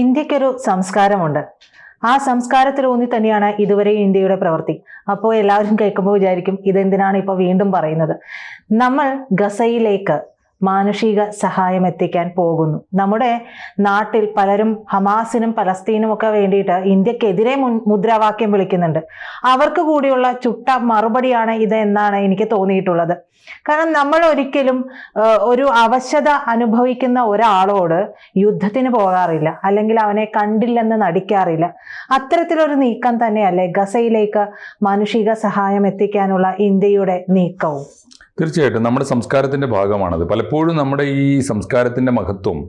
ഇന്ത്യക്കൊരു സംസ്കാരമുണ്ട്. ആ സംസ്കാരത്തിൽ ഊന്നി തന്നെയാണ് ഇതുവരെ ഇന്ത്യയുടെ പ്രവൃത്തി അപ്പോൾ എല്ലാവരും കേൾക്കുമ്പോൾ വിചാരിക്കും ഇതെന്തിനാണ് ഇപ്പോൾ വീണ്ടും പറയുന്നത്. നമ്മൾ ഗസയിലേക്ക് മാനുഷിക സഹായം എത്തിക്കാൻ പോകുന്നു. നമ്മുടെ നാട്ടിൽ പലരും ഹമാസിനും പലസ്തീനും ഒക്കെ വേണ്ടിയിട്ട് ഇന്ത്യക്കെതിരെ മുൻ മുദ്രാവാക്യം വിളിക്കുന്നുണ്ട്. അവർക്ക് കൂടിയുള്ള ചുട്ട മറുപടിയാണ് ഇത് എന്നാണ് എനിക്ക് തോന്നിയിട്ടുള്ളത്. കാരണം നമ്മൾ ഒരിക്കലും ഒരു അവശത അനുഭവിക്കുന്ന ഒരാളോട് യുദ്ധത്തിന് പോകാറില്ല. അല്ലെങ്കിൽ അവനെ കണ്ടില്ലെന്ന് നടിക്കാറില്ല. അത്തരത്തിലൊരു നീക്കം തന്നെയല്ലേ ഗസയിലേക്ക് മാനുഷിക സഹായം എത്തിക്കാനുള്ള ഇന്ത്യയുടെ നീക്കവും. തീർച്ചയായിട്ടും നമ്മുടെ സംസ്കാരത്തിന്റെ ഭാഗമാണത്. പലപ്പോഴും നമ്മുടെ ഈ സംസ്കാരത്തിന്റെ മഹത്വം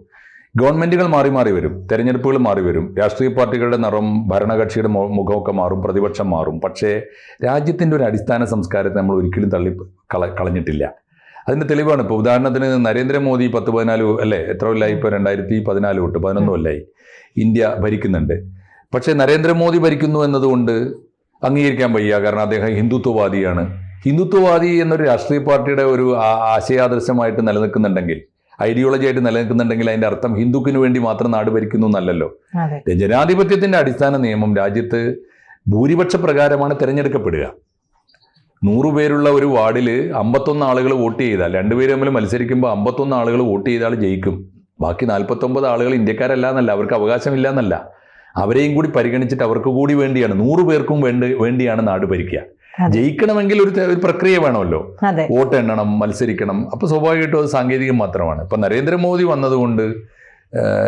ഗവൺമെന്റുകൾ മാറി മാറി വരും തെരഞ്ഞെടുപ്പുകൾ മാറി വരും രാഷ്ട്രീയ പാർട്ടികളുടെ നിറം ഭരണകക്ഷിയുടെ മുഖമൊക്കെ മാറും പ്രതിപക്ഷം മാറും. പക്ഷേ രാജ്യത്തിന്റെ ഒരു അടിസ്ഥാന സംസ്കാരത്തെ നമ്മൾ ഒരിക്കലും തള്ളി കള കളഞ്ഞിട്ടില്ല. അതിന്റെ തെളിവാണ് ഇപ്പോൾ ഉദാഹരണത്തിന് നരേന്ദ്രമോദി പത്ത് പതിനാല് അല്ലേ എത്ര കൊല്ലായി ഇപ്പോൾ രണ്ടായിരത്തി പതിനാല് തൊട്ട് പതിനൊന്ന് കൊല്ലായി ഇന്ത്യ ഭരിക്കുന്നുണ്ട്. പക്ഷേ നരേന്ദ്രമോദി ഭരിക്കുന്നു എന്നതുകൊണ്ട് അംഗീകരിക്കാൻ വയ്യ. കാരണം അദ്ദേഹം ഹിന്ദുത്വവാദിയാണ്. ഹിന്ദുത്വവാദി എന്നൊരു രാഷ്ട്രീയ പാർട്ടിയുടെ ഒരു ആശയാദർശമായിട്ട് നിലനിൽക്കുന്നുണ്ടെങ്കിൽ ഐഡിയോളജി ആയിട്ട് നിലനിൽക്കുന്നുണ്ടെങ്കിൽ അതിന്റെ അർത്ഥം ഹിന്ദുക്കിന് വേണ്ടി മാത്രം നാട് ഭരിക്കുന്നു എന്നല്ലല്ലോ. ജനാധിപത്യത്തിന്റെ അടിസ്ഥാന നിയമം രാജ്യത്ത് ഭൂരിപക്ഷ പ്രകാരമാണ് തിരഞ്ഞെടുക്കപ്പെടുക. നൂറു പേരുള്ള ഒരു വാർഡിൽ അമ്പത്തൊന്ന് ആളുകൾ വോട്ട് ചെയ്താൽ രണ്ടുപേര് തമ്മിൽ മത്സരിക്കുമ്പോൾ അമ്പത്തൊന്ന് ആളുകൾ വോട്ട് ചെയ്താൽ ജയിക്കും. ബാക്കി നാൽപ്പത്തൊമ്പത് ആളുകൾ ഇന്ത്യക്കാരല്ല എന്നല്ല അവർക്ക് അവകാശമില്ല എന്നല്ല അവരെയും കൂടി പരിഗണിച്ചിട്ട് അവർക്ക് കൂടി വേണ്ടിയാണ് നൂറു പേർക്കും വേണ്ടി വേണ്ടിയാണ് നാട് ഭരിക്കുക. ജയിക്കണമെങ്കിൽ ഒരു ഒരു പ്രക്രിയ വേണമല്ലോ. വോട്ട് എണ്ണണം മത്സരിക്കണം. അപ്പൊ സ്വാഭാവികമായിട്ടും അത് സാങ്കേതികം മാത്രമാണ്. ഇപ്പൊ നരേന്ദ്രമോദി വന്നതുകൊണ്ട്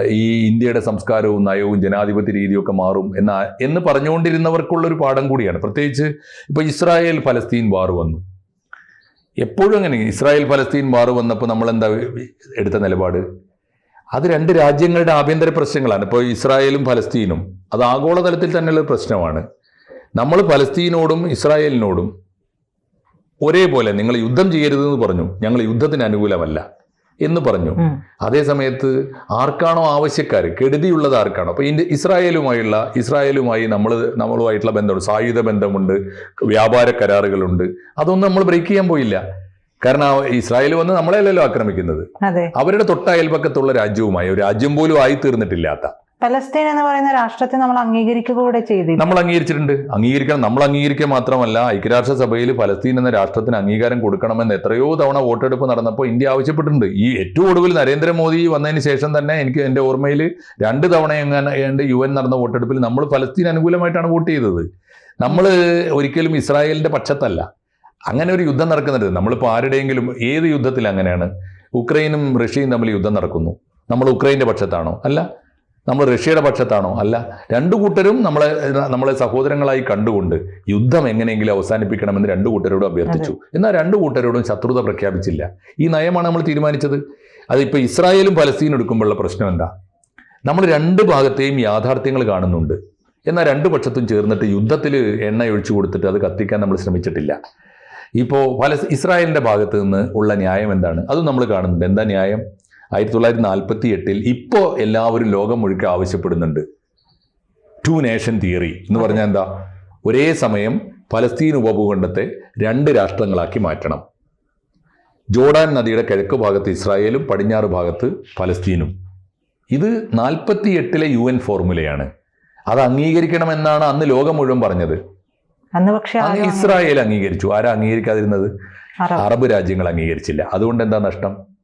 ഈ ഇന്ത്യയുടെ സംസ്കാരവും നയവും ജനാധിപത്യ രീതിയൊക്കെ മാറും എന്ന എന്ന് പറഞ്ഞുകൊണ്ടിരുന്നവർക്കുള്ള ഒരു പാഠം കൂടിയാണ്. പ്രത്യേകിച്ച് ഇപ്പൊ ഇസ്രായേൽ ഫലസ്തീൻ വാർ വന്നു. എപ്പോഴും അങ്ങനെ. ഇസ്രായേൽ ഫലസ്തീൻ വാർ വന്നപ്പോൾ നമ്മൾ എന്താ എടുത്ത നിലപാട്? അത് രണ്ട് രാജ്യങ്ങളുടെ ആഭ്യന്തര പ്രശ്നങ്ങളാണ്. ഇപ്പോൾ ഇസ്രായേലും ഫലസ്തീനും അത് ആഗോളതലത്തിൽ തന്നെയുള്ള പ്രശ്നമാണ്. നമ്മൾ ഫലസ്തീനോടും ഇസ്രായേലിനോടും ഒരേപോലെ നിങ്ങൾ യുദ്ധം ചെയ്യരുതെന്ന് പറഞ്ഞു ഞങ്ങൾ യുദ്ധത്തിന് അനുകൂലമല്ല എന്ന് പറഞ്ഞു. അതേസമയത്ത് അതേ സമയത്ത് ആർക്കാണോ ആവശ്യക്കാർ കെടുതിയുള്ളത് ആർക്കാണോ? അപ്പോൾ ഇന്ത്യ ഇസ്രായേലുമായുള്ള ഇസ്രായേലുമായി നമ്മൾ നമ്മളുമായിട്ടുള്ള ബന്ധമുണ്ട്. സായുധ ബന്ധമുണ്ട് വ്യാപാര കരാറുകളുണ്ട്. അതൊന്നും നമ്മൾ ബ്രേക്ക് ചെയ്യാൻ പോയില്ല. കാരണം ഇസ്രായേൽ വന്ന് നമ്മളെയല്ലല്ലോ ആക്രമിക്കുന്നത്. അവരുടെ തൊട്ട അയൽപക്കത്തുള്ള രാജ്യവുമായി ഒരു രാജ്യം പോലും ആയി തീർന്നിട്ടില്ലാത്ത പലസ്തീൻ എന്ന് പറയുന്ന രാഷ്ട്രത്തെ നമ്മൾ അംഗീകരിക്കുക കൂടെ ചെയ്തു നമ്മൾ അംഗീകരിച്ചിട്ടുണ്ട്. അംഗീകരിക്കണം. നമ്മൾ അംഗീകരിക്കുക മാത്രമല്ല ഐക്യരാഷ്ട്രസഭയിൽ പലസ്തീൻ എന്ന രാഷ്ട്രത്തിന് അംഗീകാരം കൊടുക്കണമെന്ന് എത്രയോ തവണ വോട്ടെടുപ്പ് നടന്നപ്പോൾ ഇന്ത്യ ആവശ്യപ്പെട്ടിട്ടുണ്ട്. ഈ ഏറ്റവും ഒടുവിൽ നരേന്ദ്രമോദി വന്നതിന് ശേഷം തന്നെ എനിക്ക് എന്റെ ഓർമ്മയിൽ രണ്ട് തവണ എങ്ങനെ യു എൻ നടന്ന വോട്ടെടുപ്പിൽ നമ്മൾ പലസ്തീൻ അനുകൂലമായിട്ടാണ് വോട്ട് ചെയ്തത്. നമ്മൾ ഒരിക്കലും ഇസ്രായേലിന്റെ പക്ഷത്തല്ല. അങ്ങനെ ഒരു യുദ്ധം നടക്കുന്നുണ്ട്. നമ്മളിപ്പോൾ ആരുടെയെങ്കിലും ഏത് യുദ്ധത്തിൽ അങ്ങനെയാണ്? ഉക്രൈനും റഷ്യയും തമ്മിൽ യുദ്ധം നടക്കുന്നു. നമ്മൾ ഉക്രൈന്റെ പക്ഷത്താണോ? അല്ല. നമ്മൾ റഷ്യയുടെ പക്ഷത്താണോ? അല്ല. രണ്ടു കൂട്ടരും നമ്മളെ നമ്മളെ സഹോദരങ്ങളായി കണ്ടുകൊണ്ട് യുദ്ധം എങ്ങനെയെങ്കിലും അവസാനിപ്പിക്കണമെന്ന് രണ്ടു കൂട്ടരോടും അഭ്യർത്ഥിച്ചു. എന്നാൽ രണ്ടു കൂട്ടരോടും ശത്രുത പ്രഖ്യാപിച്ചില്ല. ഈ നയമാണ് നമ്മൾ തീരുമാനിച്ചത്. അതിപ്പോൾ ഇസ്രായേലും പലസ്തീനും എടുക്കുമ്പോഴുള്ള പ്രശ്നം എന്താ? നമ്മൾ രണ്ട് ഭാഗത്തെയും യാഥാർത്ഥ്യങ്ങൾ കാണുന്നുണ്ട്. എന്നാൽ രണ്ട് പക്ഷത്തും ചേർന്നിട്ട് യുദ്ധത്തിൽ എണ്ണ ഒഴിച്ചു കൊടുത്തിട്ട് അത് കത്തിക്കാൻ നമ്മൾ ശ്രമിച്ചിട്ടില്ല. ഇപ്പോൾ പല ഇസ്രായേലിന്റെ ഭാഗത്ത് നിന്ന് ഉള്ള ന്യായം എന്താണ്? അതും നമ്മൾ കാണുന്നുണ്ട്. എന്താ ന്യായം? ആയിരത്തി തൊള്ളായിരത്തി നാൽപ്പത്തി എട്ടിൽ ഇപ്പോൾ എല്ലാവരും ലോകം മുഴുക്കെ ആവശ്യപ്പെടുന്നുണ്ട്. ടു നേഷൻ തിയറി എന്ന് പറഞ്ഞാൽ എന്താ? ഒരേ സമയം ഫലസ്തീൻ ഉപഭൂഖണ്ഡത്തെ രണ്ട് രാഷ്ട്രങ്ങളാക്കി മാറ്റണം. ജോർഡാൻ നദിയുടെ കിഴക്ക് ഭാഗത്ത് ഇസ്രായേലും പടിഞ്ഞാറ് ഭാഗത്ത് ഫലസ്തീനും. ഇത് നാൽപ്പത്തി എട്ടിലെ യു എൻ ഫോർമുലയാണ്. അത് അംഗീകരിക്കണമെന്നാണ് അന്ന് ലോകം മുഴുവൻ പറഞ്ഞത്. അന്ന് പക്ഷേ ഇസ്രായേൽ അംഗീകരിച്ചു. ആരാ അംഗീകരിക്കാതിരുന്നത്? അറബ്. അറബ് രാജ്യങ്ങൾ അംഗീകരിച്ചില്ല. അതുകൊണ്ട് എന്താ നഷ്ടം?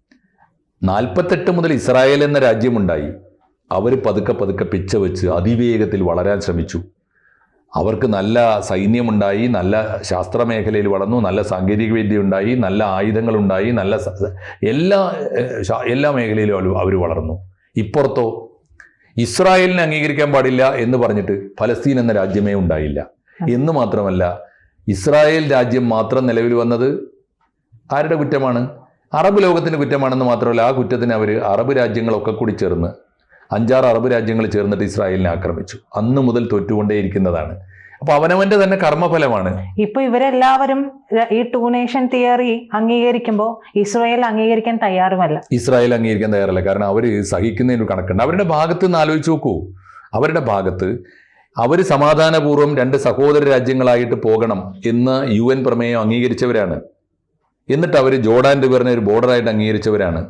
നാൽപ്പത്തെട്ട് മുതൽ ഇസ്രായേൽ എന്ന രാജ്യമുണ്ടായി. അവർ പതുക്കെ പതുക്കെ പിച്ച വെച്ച് അതിവേഗത്തിൽ വളരാൻ ശ്രമിച്ചു. അവർക്ക് നല്ല സൈന്യമുണ്ടായി നല്ല ശാസ്ത്രമേഖലയിൽ വളർന്നു നല്ല സാങ്കേതിക വിദ്യ ഉണ്ടായി നല്ല ആയുധങ്ങളുണ്ടായി നല്ല എല്ലാ എല്ലാ മേഖലയിലും അവർ വളർന്നു. ഇപ്പുറത്തോ ഇസ്രായേലിനെ അംഗീകരിക്കാൻ പാടില്ല എന്ന് പറഞ്ഞിട്ട് ഫലസ്തീൻ എന്ന രാജ്യമേ ഉണ്ടായില്ല. എന്ന് മാത്രമല്ല ഇസ്രായേൽ രാജ്യം മാത്രം നിലവിൽ വന്നത് ആരുടെ കുറ്റമാണ്? അറബ് ലോകത്തിന്റെ കുറ്റമാണെന്ന് മാത്രമല്ല ആ കുറ്റത്തിന് അവർ അറബ് രാജ്യങ്ങളൊക്കെ കൂടി ചേർന്ന് അഞ്ചാറ് അറബ് രാജ്യങ്ങൾ ചേർന്നിട്ട് ഇസ്രായേലിനെ ആക്രമിച്ചു. അന്ന് മുതൽ തോറ്റുകൊണ്ടേയിരിക്കുന്നതാണ്. അപ്പൊ അവനവന്റെ തന്നെ കർമ്മഫലമാണ്. ഇപ്പൊ ഇവരെല്ലാവരും ഈ ടൂ നേഷൻ തിയറി അംഗീകരിക്കുമ്പോൾ ഇസ്രായേൽ അംഗീകരിക്കാൻ തയ്യാറുമല്ല. ഇസ്രായേൽ അംഗീകരിക്കാൻ തയ്യാറല്ല. കാരണം അവർ സഹിക്കുന്നതിന് കണക്കുണ്ട്. അവരുടെ ഭാഗത്ത് നിന്ന് ആലോചിച്ച് നോക്കൂ. അവരുടെ ഭാഗത്ത് അവർ സമാധാനപൂർവം രണ്ട് സഹോദര രാജ്യങ്ങളായിട്ട് പോകണം എന്ന് യു എൻ പ്രമേയം അംഗീകരിച്ചവരാണ്. എന്നിട്ട് അവർ ജോർഡാൻ റിവറിനെ ഒരു ബോർഡറായിട്ട് അംഗീകരിച്ചവരാണ്.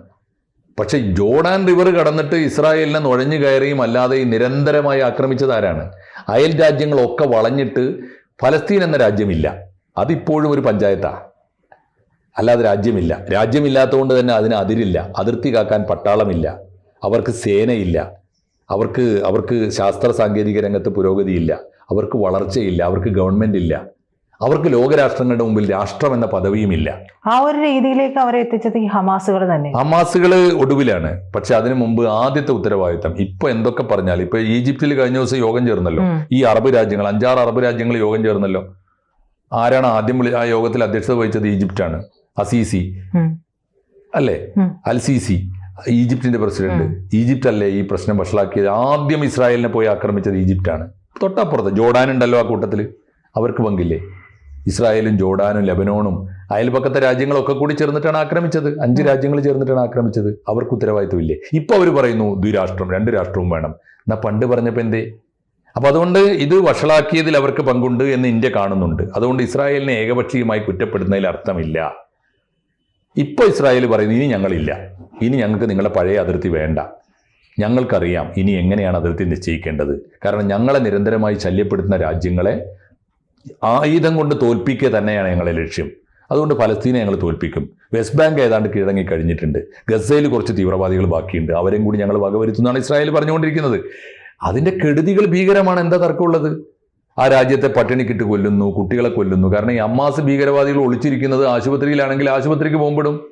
പക്ഷെ ജോർഡാൻ റിവർ കടന്നിട്ട് ഇസ്രായേലിനെ നുഴഞ്ഞു കയറിയും അല്ലാതെ നിരന്തരമായി ആക്രമിച്ചതാരാണ് അയൽ രാജ്യങ്ങളൊക്കെ വളഞ്ഞിട്ട് ഫലസ്തീൻ എന്ന രാജ്യമില്ല. അതിപ്പോഴും ഒരു പഞ്ചായത്താണ് അല്ലാതെ രാജ്യമില്ല. രാജ്യമില്ലാത്തതുകൊണ്ട് തന്നെ അതിന് അതിരില്ല. അതിർത്തി കാക്കാൻ പട്ടാളമില്ല. അവർക്ക് സേനയില്ല. അവർക്ക് അവർക്ക് ശാസ്ത്ര സാങ്കേതിക രംഗത്ത് പുരോഗതിയില്ല. അവർക്ക് വളർച്ചയില്ല. അവർക്ക് ഗവൺമെന്റ് ഇല്ല അവർക്ക് ലോകരാഷ്ട്രങ്ങളുടെ മുമ്പിൽ രാഷ്ട്രം എന്ന പദവിയുമില്ല. ആ ഒരു രീതിയിലേക്ക് അവരെ എത്തിച്ചത് ഈ ഹമാസുകൾ തന്നെ. ഹമാസുകൾ ഒടുവിലാണ്. പക്ഷെ അതിനു മുമ്പ് ആദ്യത്തെ ഉത്തരവാദിത്തം. ഇപ്പൊ എന്തൊക്കെ പറഞ്ഞാൽ ഇപ്പൊ ഈജിപ്തിൽ കഴിഞ്ഞ ദിവസം യോഗം ചേർന്നല്ലോ. ഈ അറബ് രാജ്യങ്ങൾ അഞ്ചാറ് അറബ് രാജ്യങ്ങൾ യോഗം ചേർന്നല്ലോ. ആരാണ് ആദ്യം വിളി ആ യോഗത്തിൽ അധ്യക്ഷത വഹിച്ചത് ഈജിപ്റ്റാണ്? അസീസി. അല്ലേ? അൽസിസി ഈജിപ്റ്റിന്റെ ഈജിപ്തിന്റെ പ്രസിഡന്റ്. ഈജിപ്ത് ഈജിപ്റ്റ് അല്ലേ ഈ പ്രശ്നം വഷളാക്കിയത്? ആദ്യം ഇസ്രായേലിനെ പോയി ആക്രമിച്ചത് ഈജിപ്റ്റാണ്. തൊട്ടപ്പുറത്ത് ജോർഡാൻ ഉണ്ടല്ലോ ആ കൂട്ടത്തിൽ അവർക്ക് പങ്കില്ലേ? ഇസ്രായേലും ജോർഡാനും ലെബനോണും അയൽപക്കത്തെ രാജ്യങ്ങളൊക്കെ കൂടി ചേർന്നിട്ടാണ് ആക്രമിച്ചത്. അഞ്ച് രാജ്യങ്ങൾ ചേർന്നിട്ടാണ് ആക്രമിച്ചത്. അവർക്ക് ഉത്തരവാദിത്വമില്ലേ? ഇപ്പൊ അവർ പറയുന്നു ദ്വിരാഷ്ട്രം രണ്ട് രാഷ്ട്രവും വേണം. എന്നാ പണ്ട് പറഞ്ഞപ്പോ എന്തേ? അപ്പൊ അതുകൊണ്ട് ഇത് വഷളാക്കിയതിൽ അവർക്ക് പങ്കുണ്ട് എന്ന് ഇന്ത്യ കാണുന്നുണ്ട്. അതുകൊണ്ട് ഇസ്രായേലിനെ ഏകപക്ഷീയമായി കുറ്റപ്പെടുന്നതിൽ അർത്ഥമില്ല. ഇപ്പൊ ഇസ്രായേൽ പറയുന്നു ഇനി ഞങ്ങളില്ല. ഇനി ഞങ്ങൾക്ക് നിങ്ങളുടെ പഴയ അതിർത്തി വേണ്ട. ഞങ്ങൾക്കറിയാം ഇനി എങ്ങനെയാണ് അതിർത്തി നിശ്ചയിക്കേണ്ടത്. കാരണം ഞങ്ങളെ നിരന്തരമായി ശല്യപ്പെടുത്തുന്ന രാജ്യങ്ങളെ ആയുധം കൊണ്ട് തോൽപ്പിക്കുക തന്നെയാണ് ഞങ്ങളെ ലക്ഷ്യം. അതുകൊണ്ട് ഫലസ്തീനെ ഞങ്ങൾ തോൽപ്പിക്കും. വെസ്റ്റ് ബാങ്ക് ഏതാണ്ട് കീഴടങ്ങി കഴിഞ്ഞിട്ടുണ്ട്. ഗസയിൽ കുറച്ച് തീവ്രവാദികൾ ബാക്കിയുണ്ട്. അവരെയും കൂടി ഞങ്ങൾ വകവരുത്തുന്നതാണ് ഇസ്രായേൽ പറഞ്ഞുകൊണ്ടിരിക്കുന്നത്. അതിന്റെ കെടുതികൾ ഭീകരമാണ്. എന്താ തർക്കമുള്ളത്? ആ രാജ്യത്തെ പട്ടിണിക്കിട്ട് കൊല്ലുന്നു കുട്ടികളെ കൊല്ലുന്നു. കാരണം ഈ അമ്മാസ് ഭീകരവാദികൾ ഒളിച്ചിരിക്കുന്നത് ആശുപത്രിയിലാണെങ്കിൽ ആശുപത്രിക്ക് പോകുമ്പോഴും.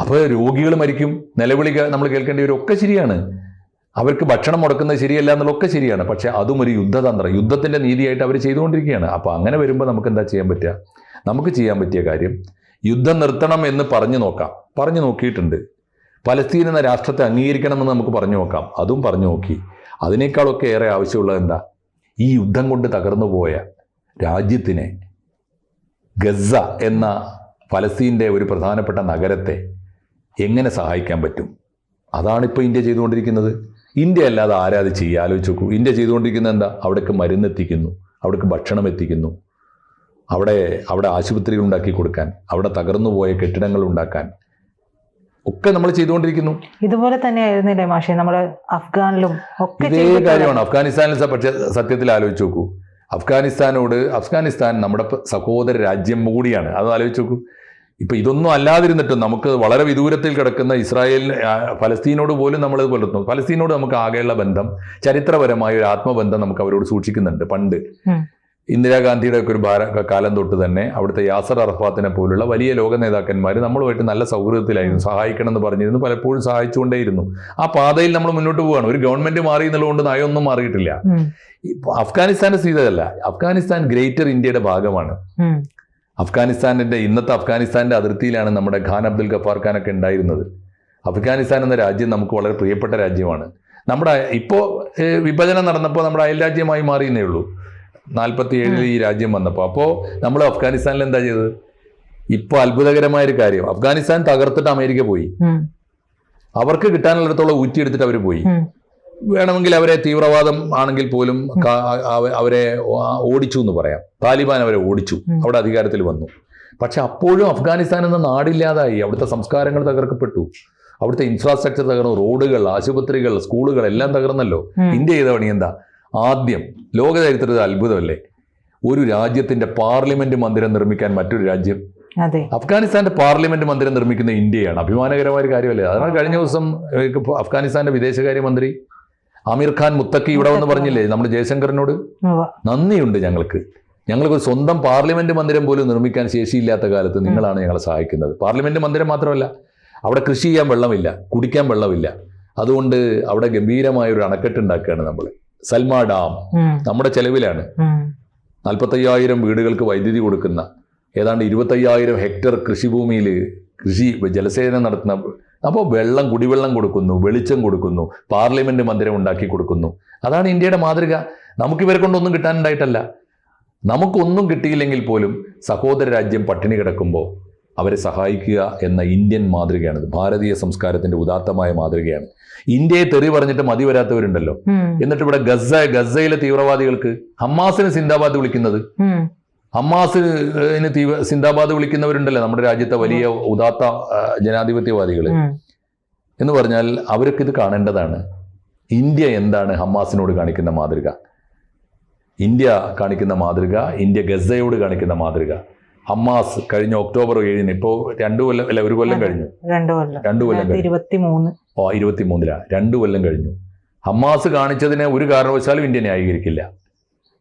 അപ്പോൾ രോഗികൾ മരിക്കും. നിലവിളി നമ്മൾ കേൾക്കേണ്ടി വരും. ഒക്കെ ശരിയാണ്. അവർക്ക് ഭക്ഷണം മുടക്കുന്നത് ശരിയല്ല എന്നുള്ളതൊക്കെ ശരിയാണ്. പക്ഷെ അതും ഒരു യുദ്ധതന്ത്രം. യുദ്ധത്തിന്റെ നീതിയായിട്ട് അവർ ചെയ്തുകൊണ്ടിരിക്കുകയാണ്. അപ്പോൾ അങ്ങനെ വരുമ്പോൾ നമുക്ക് എന്താ ചെയ്യാൻ പറ്റുക? നമുക്ക് ചെയ്യാൻ പറ്റിയ കാര്യം യുദ്ധം നിർത്തണം എന്ന് പറഞ്ഞു നോക്കാം. പറഞ്ഞു നോക്കിയിട്ടുണ്ട്. പലസ്തീൻ എന്ന രാഷ്ട്രത്തെ അംഗീകരിക്കണമെന്ന് നമുക്ക് പറഞ്ഞു നോക്കാം. അതും പറഞ്ഞു നോക്കി. അതിനേക്കാളൊക്കെ ഏറെ ആവശ്യമുള്ളത് എന്താ? ഈ യുദ്ധം കൊണ്ട് തകർന്നു പോയ രാജ്യത്തിനെ ഗസ എന്ന ഫലസ്തീന്റെ ഒരു പ്രധാനപ്പെട്ട നഗരത്തെ എങ്ങനെ സഹായിക്കാൻ പറ്റും? അതാണിപ്പോൾ ഇന്ത്യ ചെയ്തുകൊണ്ടിരിക്കുന്നത്. ഇന്ത്യ അല്ലാതെ ആരാ അത് ചെയ്യുക? ആലോചിച്ച് നോക്കൂ. ഇന്ത്യ ചെയ്തുകൊണ്ടിരിക്കുന്ന എന്താ? അവിടേക്ക് മരുന്ന് എത്തിക്കുന്നു. അവിടേക്ക് ഭക്ഷണം എത്തിക്കുന്നു. അവിടെ അവിടെ ആശുപത്രികൾ ഉണ്ടാക്കി കൊടുക്കാൻ അവിടെ തകർന്നു പോയ കെട്ടിടങ്ങൾ ഉണ്ടാക്കാൻ ഒക്കെ നമ്മൾ ചെയ്തുകൊണ്ടിരിക്കുന്നു. ഇതുപോലെ തന്നെയായിരുന്നില്ലേ മാഷെ? നമ്മുടെ അഫ്ഗാനിലും ഒക്കെ ഇതേ കാര്യമാണ്. അഫ്ഗാനിസ്ഥാനിൽ പക്ഷേ സത്യത്തിൽ ആലോചിച്ച് നോക്കൂ. അഫ്ഗാനിസ്ഥാനോട് അഫ്ഗാനിസ്ഥാൻ നമ്മുടെ സഹോദര രാജ്യം കൂടിയാണ്. അത് ആലോചിച്ച് നോക്കൂ. ഇപ്പൊ ഇതൊന്നും അല്ലാതിരുന്നിട്ടും നമുക്ക് വളരെ വിദൂരത്തിൽ കിടക്കുന്ന ഇസ്രായേൽ ഫലസ്തീനോട് പോലും നമ്മൾ പുലർത്തുന്നു. ഫലസ്തീനോട് നമുക്ക് ആകെയുള്ള ബന്ധം ചരിത്രപരമായ ഒരു ആത്മബന്ധം നമുക്ക് അവരോട് സൂക്ഷിക്കുന്നുണ്ട് പണ്ട്. ഇന്ദിരാഗാന്ധിയുടെ ഒക്കെ ഒരു ഭാര കാലം തൊട്ട് തന്നെ അവിടുത്തെ യാസർ അറഫാത്തിനെ പോലുള്ള വലിയ ലോക നേതാക്കന്മാർ നമ്മളുമായിട്ട് നല്ല സൗഹൃദത്തിലായിരുന്നു സഹായിക്കണം എന്ന് പറഞ്ഞിരുന്നു പലപ്പോഴും സഹായിച്ചുകൊണ്ടേയിരുന്നു. ആ പാതയിൽ നമ്മൾ മുന്നോട്ട് പോവുകയാണ് ഒരു ഗവൺമെന്റ് മാറി എന്നുള്ളതുകൊണ്ട് നയമൊന്നും മാറിയിട്ടില്ല. അഫ്ഗാനിസ്ഥാന്റെ സ്ഥിതി അതല്ല അഫ്ഗാനിസ്ഥാൻ ഗ്രേറ്റർ ഇന്ത്യയുടെ ഭാഗമാണ്. ഉം. അഫ്ഗാനിസ്ഥാനിന്റെ ഇന്നത്തെ അഫ്ഗാനിസ്ഥാന്റെ അതിർത്തിയിലാണ് നമ്മുടെ ഖാൻ അബ്ദുൽ ഗഫാർ ഖാനൊക്കെ ഉണ്ടായിരുന്നത്. അഫ്ഗാനിസ്ഥാൻ എന്ന രാജ്യം നമുക്ക് വളരെ പ്രിയപ്പെട്ട രാജ്യമാണ്. നമ്മുടെ ഇപ്പോൾ വിഭജനം നടന്നപ്പോൾ നമ്മുടെ അയൽ രാജ്യമായി മാറിയെന്നേ ഉള്ളൂ. നാൽപ്പത്തി ഏഴിൽ ഈ രാജ്യം വന്നപ്പോൾ അപ്പോൾ നമ്മൾ അഫ്ഗാനിസ്ഥാനിൽ എന്താ ചെയ്തത്? ഇപ്പോൾ അത്ഭുതകരമായ ഒരു കാര്യം. അഫ്ഗാനിസ്ഥാൻ തകർത്തിട്ട് അമേരിക്ക പോയി. അവർക്ക് കിട്ടാനുള്ളിടത്തോളം ഊറ്റിയെടുത്തിട്ട് അവർ പോയി. വേണമെങ്കിൽ അവരെ തീവ്രവാദം ആണെങ്കിൽ പോലും അവരെ ഓടിച്ചു എന്ന് പറയാം. താലിബാൻ അവരെ ഓടിച്ചു. അവിടെ അധികാരത്തിൽ വന്നു. പക്ഷെ അപ്പോഴും അഫ്ഗാനിസ്ഥാൻ എന്ന നാടില്ലാതായി. അവിടുത്തെ സംസ്കാരങ്ങൾ തകർക്കപ്പെട്ടു. അവിടുത്തെ ഇൻഫ്രാസ്ട്രക്ചർ തകർന്നു. റോഡുകൾ ആശുപത്രികൾ സ്കൂളുകൾ എല്ലാം തകർന്നല്ലോ. ഇന്ത്യ ചെയ്ത പണി എന്താ? ആദ്യം ലോക ചരിത്രത്തിൽ അത്ഭുതമല്ലേ? ഒരു രാജ്യത്തിന്റെ പാർലമെന്റ് മന്ദിരം നിർമ്മിക്കാൻ മറ്റൊരു രാജ്യം. അഫ്ഗാനിസ്ഥാന്റെ പാർലമെന്റ് മന്ദിരം നിർമ്മിക്കുന്ന ഇന്ത്യയാണ്. അഭിമാനകരമായ ഒരു കാര്യമല്ലേ? അതാണ് കഴിഞ്ഞ ദിവസം അഫ്ഗാനിസ്ഥാന്റെ വിദേശകാര്യമന്ത്രി ആമീർ ഖാൻ മുത്തക്കി ഇവിടെ വന്ന് പറഞ്ഞില്ലേ? നമ്മുടെ ജയശങ്കറിനോട്. നന്ദിയുണ്ട് ഞങ്ങൾക്ക്. ഞങ്ങൾക്ക് സ്വന്തം പാർലമെന്റ് മന്ദിരം പോലും നിർമ്മിക്കാൻ ശേഷിയില്ലാത്ത കാലത്ത് നിങ്ങളാണ് ഞങ്ങളെ സഹായിക്കുന്നത്. പാർലമെന്റ് മന്ദിരം മാത്രമല്ല അവിടെ കൃഷി ചെയ്യാൻ വെള്ളമില്ല കുടിക്കാൻ വെള്ളമില്ല. അതുകൊണ്ട് അവിടെ ഗംഭീരമായ ഒരു അണക്കെട്ട് ഉണ്ടാക്കുകയാണ് നമ്മൾ സൽമാ ഡാം. നമ്മുടെ ചെലവിലാണ്. നാൽപ്പത്തയ്യായിരം വീടുകൾക്ക് വൈദ്യുതി കൊടുക്കുന്ന ഏതാണ്ട് ഇരുപത്തയ്യായിരം ഹെക്ടർ കൃഷിഭൂമിയിൽ കൃഷി ജലസേചനം നടത്തുന്ന അപ്പോൾ വെള്ളം കുടിവെള്ളം കൊടുക്കുന്നു വെളിച്ചം കൊടുക്കുന്നു പാർലമെന്റ് മന്ദിരം ഉണ്ടാക്കി കൊടുക്കുന്നു. അതാണ് ഇന്ത്യയുടെ മാതൃക. നമുക്കിവരെ കൊണ്ടൊന്നും കിട്ടാനുണ്ടായിട്ടല്ല. നമുക്കൊന്നും കിട്ടിയില്ലെങ്കിൽ പോലും സഹോദര രാജ്യം പട്ടിണി കിടക്കുമ്പോൾ അവരെ സഹായിക്കുക എന്ന ഇന്ത്യൻ മാതൃകയാണ് ഭാരതീയ സംസ്കാരത്തിന്റെ ഉദാത്തമായ മാതൃകയാണ്. ഇന്ത്യയെ തെറി പറഞ്ഞിട്ട് മതി വരാത്തവരുണ്ടല്ലോ. എന്നിട്ട് ഇവിടെ ഗസ ഗസയിലെ തീവ്രവാദികൾക്ക് ഹമാസിനെ സിന്ദാബാദ് വിളിക്കുന്നത്. ഉം. ഹമ്മാസിന് തീവ്ര സിന്ദാബാദ് വിളിക്കുന്നവരുണ്ടല്ലോ നമ്മുടെ രാജ്യത്തെ വലിയ ഉദാത്ത ജനാധിപത്യവാദികൾ എന്ന് പറഞ്ഞാൽ അവർക്ക് ഇത് കാണേണ്ടതാണ്. ഇന്ത്യ എന്താണ് ഹമാസിനോട് കാണിക്കുന്ന മാതൃക? ഇന്ത്യ കാണിക്കുന്ന മാതൃക ഇന്ത്യ ഗസയോട് കാണിക്കുന്ന മാതൃക. ഹമാസ് കഴിഞ്ഞ ഒക്ടോബർ ഏഴിന് ഇപ്പോ രണ്ടു കൊല്ലം അല്ല ഒരു കൊല്ലം കഴിഞ്ഞു. രണ്ടു കൊല്ലം. രണ്ടു കൊല്ലം കഴിഞ്ഞു. ഇരുപത്തി മൂന്ന് ഓ ഇരുപത്തി മൂന്നിലാ രണ്ടു കൊല്ലം കഴിഞ്ഞു. ഹമാസ് കാണിച്ചതിനെ ഒരു കാരണവശാലും ഇന്ത്യ ന്യായീകരിക്കില്ല.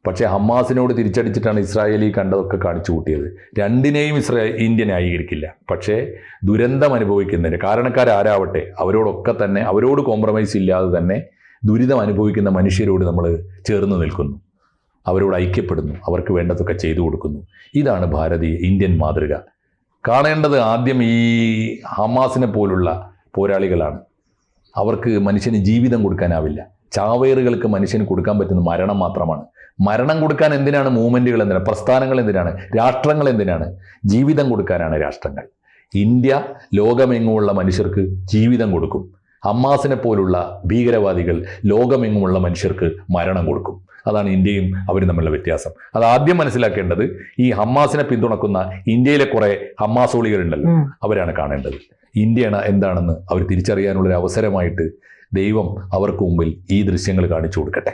പക്ഷേ ഹമാസിനോട് തിരിച്ചടിച്ചിട്ടാണ് ഇസ്രായേലി കണ്ടതൊക്കെ കാണിച്ചു കൂട്ടിയത്. രണ്ടിനെയും ഇസ്രായേൽ ഇന്ത്യ ന്യായീകരിക്കില്ല. പക്ഷേ ദുരന്തം അനുഭവിക്കുന്നതിന് കാരണക്കാരാരാവട്ടെ അവരോടൊക്കെ തന്നെ അവരോട് കോംപ്രമൈസ് ഇല്ലാതെ തന്നെ ദുരിതം അനുഭവിക്കുന്ന മനുഷ്യരോട് നമ്മൾ ചേർന്ന് നിൽക്കുന്നു. അവരോട് ഐക്യപ്പെടുന്നു അവർക്ക് വേണ്ടതൊക്കെ ചെയ്തു കൊടുക്കുന്നു. ഇതാണ് ഭാരതീയ ഇന്ത്യൻ മാതൃക. കാണേണ്ടത് ആദ്യം ഈ ഹമാസിനെ പോലുള്ള പോരാളികളാണ്. അവർക്ക് മനുഷ്യന് ജീവിതം കൊടുക്കാനാവില്ല. ചാവേറുകൾക്ക് മനുഷ്യന് കൊടുക്കാൻ പറ്റുന്ന മരണം മാത്രമാണ്. മരണം കൊടുക്കാൻ എന്തിനാണ് മൂവ്മെന്റുകൾ എന്തിനാണ്? പ്രസ്ഥാനങ്ങൾ എന്തിനാണ്? രാഷ്ട്രങ്ങൾ എന്തിനാണ്? ജീവിതം കൊടുക്കാനാണ് രാഷ്ട്രങ്ങൾ. ഇന്ത്യ ലോകമെങ്ങുമുള്ള മനുഷ്യർക്ക് ജീവിതം കൊടുക്കും. ഹമ്മാസിനെ പോലുള്ള ഭീകരവാദികൾ ലോകമെങ്ങുമുള്ള മനുഷ്യർക്ക് മരണം കൊടുക്കും. അതാണ് ഇന്ത്യയും അവരും തമ്മിലുള്ള വ്യത്യാസം. അത് ആദ്യം മനസ്സിലാക്കേണ്ടത് ഈ ഹമ്മാസിനെ പിന്തുണക്കുന്ന ഇന്ത്യയിലെ കുറേ ഹമ്മാസോളികളുണ്ടല്ലോ. അവരാണ് കാണേണ്ടത്. ഇന്ത്യയാണ് എന്താണെന്ന് അവർ തിരിച്ചറിയാനുള്ളൊരു അവസരമായിട്ട് ദൈവം അവർക്ക് മുമ്പിൽ ഈ ദൃശ്യങ്ങൾ കാണിച്ചു കൊടുക്കട്ടെ.